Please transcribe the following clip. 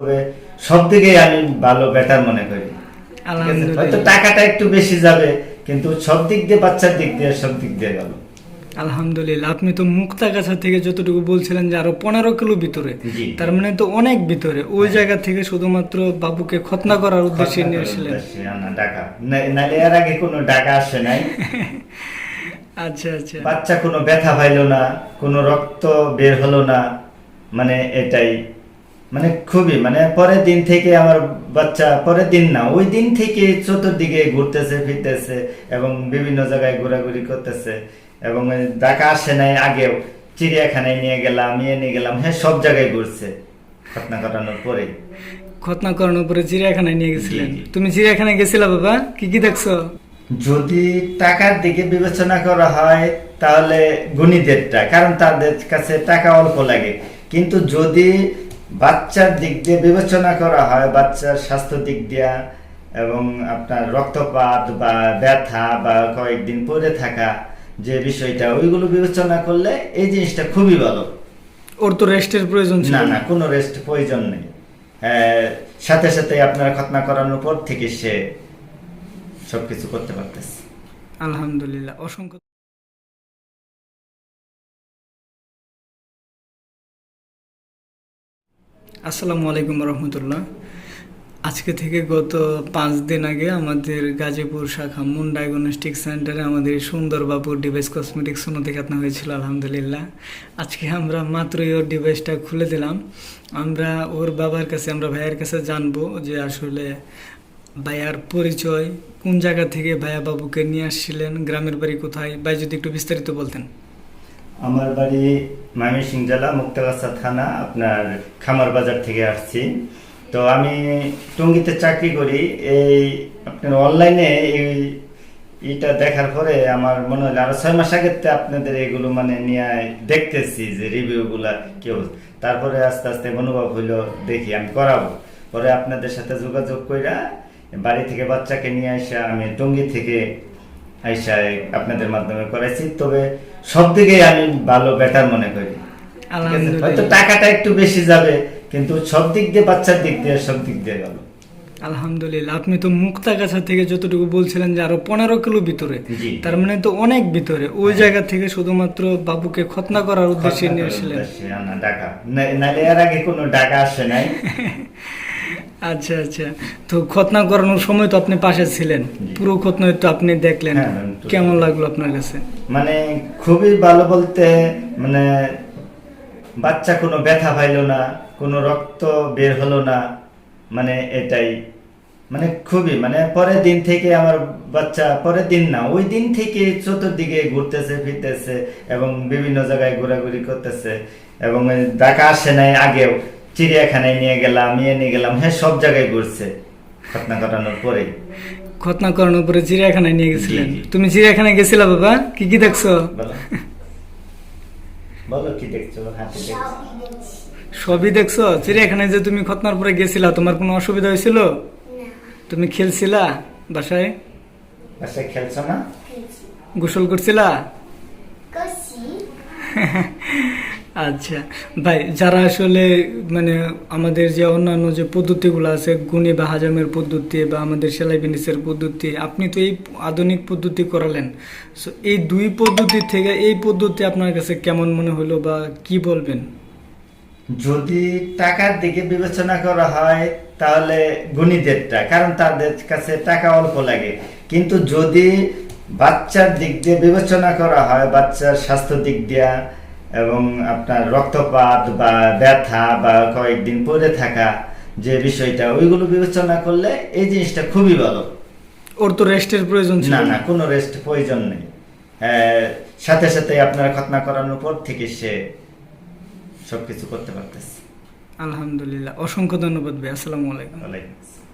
তবে সব দিকেই আমি ভালো বেটার মনে করি। হয়তো টাকাটা একটু বেশি যাবে কিন্তু সব দিক দিয়ে বাচ্চার দিক দিয়ে সব দিক দিয়ে গেল আলহামদুলিল্লাহ আপনি তো মুক্তাগাছা থেকে যতটুকু বলছিলেন যে আরও পনেরো কিলো ভিতরে। তার মানে তো অনেক ভিতরে। ওই জায়গা থেকে শুধুমাত্র বাবুকে খতনা করার উদ্দেশ্যে নিয়ে আসলেন না- এর আগে কোনো টাকা আসে নাই। আচ্ছা আচ্ছা। বাচ্চা কোনো ব্যথা পাইলো না কোনো রক্ত বের হলো না মানে এটাই। মানে খুবই মানে পরের দিন থেকে আমার বাচ্চা পরের দিন না ওই দিন থেকে চতুর্দিকে ঘুরতেছে ফিরতেছে এবং বিভিন্ন জায়গায় ঘোরাঘুরি করতেছে এবং ডাকা আসে নাই আগেও। চিড়িয়াখানায় নিয়ে গেলাম ইয়ে নিয়ে গেলাম হ্যাঁ সব জায়গায় ঘুরছে ঘটনা ঘটানোর পরে। খতনা করানোর পরে চিড়িয়াখানায় নিয়ে গেছিলেন। তুমি চিড়িয়াখানায় গেছিলা বাবা? কি কি দেখছ? যদি টাকার দিকে বিবেচনা করা হয় তাহলে গুণীদেরটা কারণ তাদের কাছে টাকা অল্প লাগে। কিন্তু যদি বাচ্চার দিক দিয়ে বিবেচনা করা হয় বাচ্চার স্বাস্থ্য দিক দিয়া এবং আপনার রক্তপাত বা ব্যথা বা কয়েকদিন পরে থাকা যে বিষয়টা ওইগুলো বিবেচনা করলে এই জিনিসটা খুবই ভালো। ওর তো রেস্টের প্রয়োজন না? না কোনো রেস্ট প্রয়োজন নেই। হ্যাঁ, সাথে সাথে আপনার খতনা করানোর পর থেকে সে সবকিছু করতে পারতেছে। আলহামদুলিল্লাহ অসংখ্য আসসালামু আলাইকুম রহমতুল্লাহ। আজকে থেকে গত পাঁচ দিন আগে আমাদের গাজীপুর শাখা মুন ডায়াগনস্টিক সেন্টারে আমাদের সুন্দরবাবুর ডিভাইস কসমেটিক্স উন্নতি খাতনা হয়েছিল, আলহামদুলিল্লাহ। আজকে আমরা মাত্রই ওর ডিভাইসটা খুলে দিলাম। আমরা ওর বাবার কাছে, আমরা ভাইয়ের কাছে জানব যে আসলে ভাইয়ার পরিচয়, কোন জায়গা থেকে ভাইয়া বাবুকে নিয়ে আসছিলেন, গ্রামের বাড়ি কোথায়, ভাই যদি একটু বিস্তারিত বলতেন। আমার বাড়ি ময়মনসিংহ জেলা, মুক্তাগাছা থানা, আপনার খামার বাজার থেকে আসছি। তো আমি টঙ্গিতে চাকরি করি। এই আপনার অনলাইনে এই এটা দেখার পরে আমার মনে হলো আরও ছয় মাস আগের আপনাদের এগুলো মানে নিয়ে দেখতেছি যে রিভিউগুলা কেউ তারপরে আস্তে আস্তে মনোভাব হইল, দেখি আমি করাবো। পরে আপনাদের সাথে যোগাযোগ কইরা বাড়ি থেকে বাচ্চাকে নিয়ে আসা আমি টঙ্গি থেকে আইসা আপনাদের মাধ্যমে করাইছি। তবে সব দিকেই আমি ভালো বেটার মনে করি। হয়তো টাকাটা একটু বেশি যাবে কিন্তু সব দিক দিয়ে বাচ্চার দিক দিয়ে সব দিক দিয়ে গেল আলহামদুলিল্লাহ। আপনি তো মুক্তা মুক্তাগাছা থেকে যতটুকু বলছিলেন যে আরও পনেরো কিলো ভিতরে। তার মানে তো অনেক ভিতরে। ওই জায়গা থেকে শুধুমাত্র বাবুকে খতনা করার উদ্দেশ্যে নিয়ে টাকা না- এর আগে কোনো টাকা আসে নাই। আচ্ছা আচ্ছা। তো খতনা করানোর সময় তো আপনি পাশে ছিলেন। পুরো খতনা তো আপনি দেখলেন। হ্যাঁ, কেমন লাগল আপনার কাছে? মানে খুবই ভালো বলতে মানে বাচ্চা কোনো ব্যথা পাইলো না কোনো রক্ত বের হলো না মানে এটাই। মানে খুবই মানে পরের দিন থেকে আমার বাচ্চা পরের দিন না ওই দিন থেকে চতুর্দিকে ঘুরতেছে ফিরতেছে এবং বিভিন্ন জায়গায় ঘোরাঘুরি করতেছে এবং ডাকা আসে নাই আগেও। চিড়িয়াখানায় নিয়ে গেলাম ইয়ে নিয়ে গেলাম হ্যাঁ সব জায়গায় ঘুরছে। ঘটনা ঘটানোর পরে। খতনা করানোর পরে চিড়িয়াখানায় নিয়ে গেছিলেন? জি, জি। তুমি চিড়িয়াখানায় গেছিলা বাবা? কি কি দেখছ? বলো। বলো কি দেখছ হাতে দেখছ। সবই দেখছ? চিড়িয়াখানায় যে তুমি খতনার পরে গেছিলা তোমার কোনো অসুবিধা হয়েছিল? তুমি খেলছিলা বাসায়? বাসায় খেলছো না? গোসল করছিলা. আচ্ছা ভাই, যারা আসলে মানে আমাদের যে অন্যান্য যে পদ্ধতিগুলো আছে গুণী বা হাজামের পদ্ধতি বা আমাদের সেলাই বিনিসের পদ্ধতি, আপনি তো এই আধুনিক পদ্ধতি করালেন। সো এই দুই পদ্ধতি থেকে এই পদ্ধতি আপনার কাছে কেমন মনে হলো বা কি বলবেন? যদি টাকার দিকে বিবেচনা করা হয়, তাহলে গুণীদেরটা, কারণ তাদের কাছে টাকা অল্প লাগে। কিন্তু যদি বাচ্চার দিক দিয়ে বিবেচনা করা হয়, বাচ্চার স্বাস্থ্য দিক দিয়া এবং আপনার রক্তপাত বা ব্যথা বা কয়েকদিন পরে থাকা যে বিষয়টা ওইগুলো বিবেচনা করলে এই জিনিসটা খুবই ভালো। ওর তো রেস্টের প্রয়োজন ছিল? না না কোনো রেস্ট প্রয়োজন নেই। হ্যাঁ, সাথে সাথে আপনার খতনা করানোর পর থেকে সে সবকিছু করতে পারতেছে। আলহামদুলিল্লাহ। অসংখ্য ধন্যবাদ ভাই। আসসালামু আলাইকুম। আসসালাম।